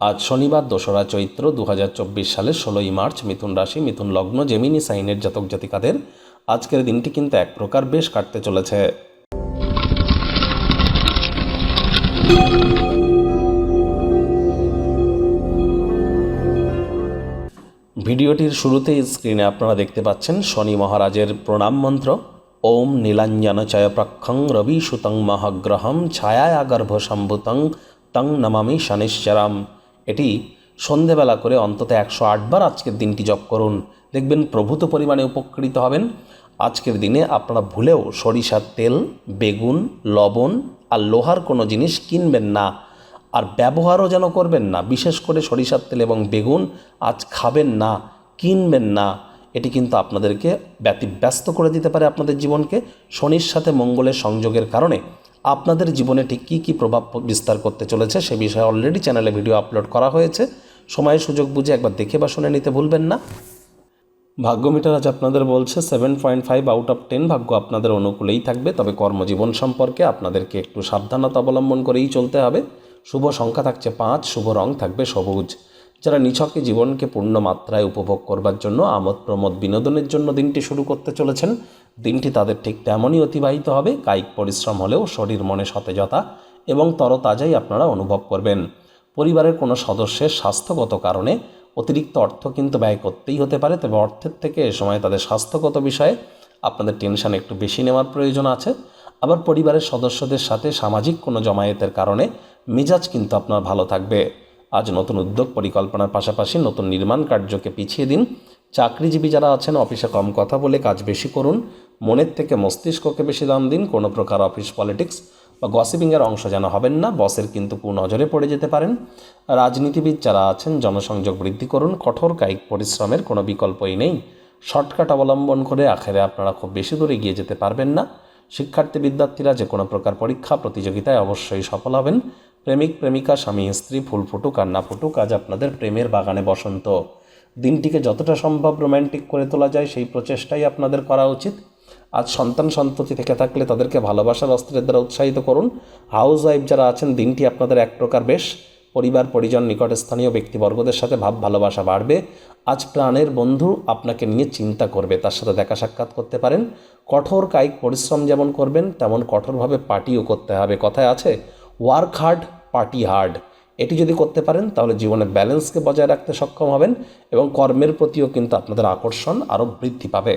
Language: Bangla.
আজ শনিবার দোসরা চৈত্র দু হাজার চব্বিশ সালের ষোলোই মার্চ মিথুন রাশি, মিথুন লগ্ন, জেমিনি সাইনের জাতক জাতিকাদের আজকের দিনটি কিন্তু এক প্রকার বেশ কাটতে চলেছে। ভিডিওটির শুরুতেই স্ক্রিনে আপনারা দেখতে পাচ্ছেন শনি মহারাজের প্রণাম মন্ত্র। ওম নীলাঞ্জন চয়প্রক্ষং রবি সুতং মহাগ্রহম ছায়া গর্ভ সম্ভুতং তং নমামি শনিশ্চরাম। এটি সন্ধেবেলা করে অন্তত একশো আটবার আজকের দিনটি জপ করুন। দেখবেন প্রভূত পরিমাণে উপকৃত হবেন। আজকের দিনে আপনারা ভুলেও সরিষার তেল, বেগুন, লবণ আর লোহার কোনো জিনিস কিনবেন না। আর ব্যবহারও যেন করবেন না। বিশেষ করে সরিষার তেল এবং বেগুন আজ খাবেন না, কিনবেন না। এটি কিন্তু আপনাদেরকে ব্যতিব্যস্ত করে দিতে পারে আপনাদের জীবনকে। শনির সাথে মঙ্গলের সংযোগের কারণে। আপনাদের জীবনে ঠিক কী কী প্রভাব বিস্তার করতে চলেছে সে বিষয়ে অলরেডি চ্যানেলে ভিডিও আপলোড করা হয়েছে। সময় সুযোগ বুঝে একবার দেখে বা শুনে নিতে ভুলবেন না। ভাগ্য মিটার আজ আপনাদের বলছে seven point five out of ten ভাগ্য আপনাদের অনুকূলেই থাকবে, তবে কর্মজীবন সম্পর্কে আপনাদেরকে একটু সাবধানতা অবলম্বন করেই চলতে হবে। শুভ সংখ্যা থাকছে পাঁচ, শুভ রং থাকবে সবুজ। যারা নিছকে জীবনকে পূর্ণ মাত্রায় উপভোগ করবার জন্য আমোদ প্রমোদ বিনোদনের জন্য দিনটি শুরু করতে চলেছেন। দিনটি তাদের ঠিক তেমনই অতিবাহিত হবে। কায়িক পরিশ্রম হলেও শরীর মনে সতেজতা এবং তরতাজাই আপনারা অনুভব করবেন। পরিবারের কোনো সদস্যের স্বাস্থ্যগত কারণে অতিরিক্ত অর্থ কিন্তু ব্যয় করতেই হতে পারে, তবে অর্থের থেকে এ সময় তাদের স্বাস্থ্যগত বিষয়ে আপনাদের টেনশন একটু বেশি নেওয়ার প্রয়োজন আছে। আবার পরিবারের সদস্যদের সাথে সামাজিক কোনো জমায়েতের কারণে মেজাজ কিন্তু আপনার ভালো থাকবে। আজ নতুন উদ্যোগ পরিকল্পনার পাশাপাশি নতুন নির্মাণ কার্যকে পিছিয়ে দিন। চাকরিজীবী যারা আছেন, অফিসে কম কথা বলে কাজ বেশি করুন। মনের থেকে মস্তিষ্ককে বেশি দাম দিন। কোনো প্রকার অফিস পলিটিক্স বা গসিপিংয়ের অংশ যেন হবেন না। বসের কিন্তু কুনজরে পড়ে যেতে পারেন। রাজনীতিবিদ যারা আছেন, জনসংযোগ বৃদ্ধি করুন। কঠোর কায়িক পরিশ্রমের কোনো বিকল্পই নেই। শর্টকাট অবলম্বন করে আখেরে আপনারা খুব বেশি দূরে এগিয়ে যেতে পারবেন না। শিক্ষার্থী, বিদ্যার্থীরা যে কোনো প্রকার পরীক্ষা, প্রতিযোগিতায় অবশ্যই সফল হবেন। প্রেমিক, প্রেমিকা, স্বামী, স্ত্রী, ফুল ফুটুক আর না ফুটুক, আজ আপনাদের প্রেমের বাগানে বসন্ত। দিনটিকে যতটা সম্ভব রোম্যান্টিক করে তোলা যায়, সেই প্রচেষ্টাই আপনাদের করা উচিত। আজ সন্তান সন্ততি থেকে থাকলে তাদেরকে ভালোবাসার অস্ত্রের দ্বারা উৎসাহিত করুন। হাউস ওয়াইফ যারা আছেন, দিনটি আপনাদের এক প্রকার বেশ। পরিবার, পরিজন নিকটস্থানীয় ব্যক্তিবর্গদের সাথে ভাব ভালোবাসা বাড়বে। আজ প্রাণের বন্ধু আপনাকে নিয়ে চিন্তা করবে, তার সাথে দেখা সাক্ষাৎ করতে পারেন। কঠোর, কায়িক পরিশ্রম যেমন করবেন, তেমন কঠোরভাবে পার্টিও করতে হবে। কথায় আছে ওয়ার্ক হার্ড, পার্টি হার্ড। এটি যদি করতে পারেন, তাহলে জীবনে ব্যালেন্সকে বজায় রাখতে সক্ষম হবেন এবং কর্মের প্রতিও কিন্তু আপনাদের আকর্ষণ আরও বৃদ্ধি পাবে।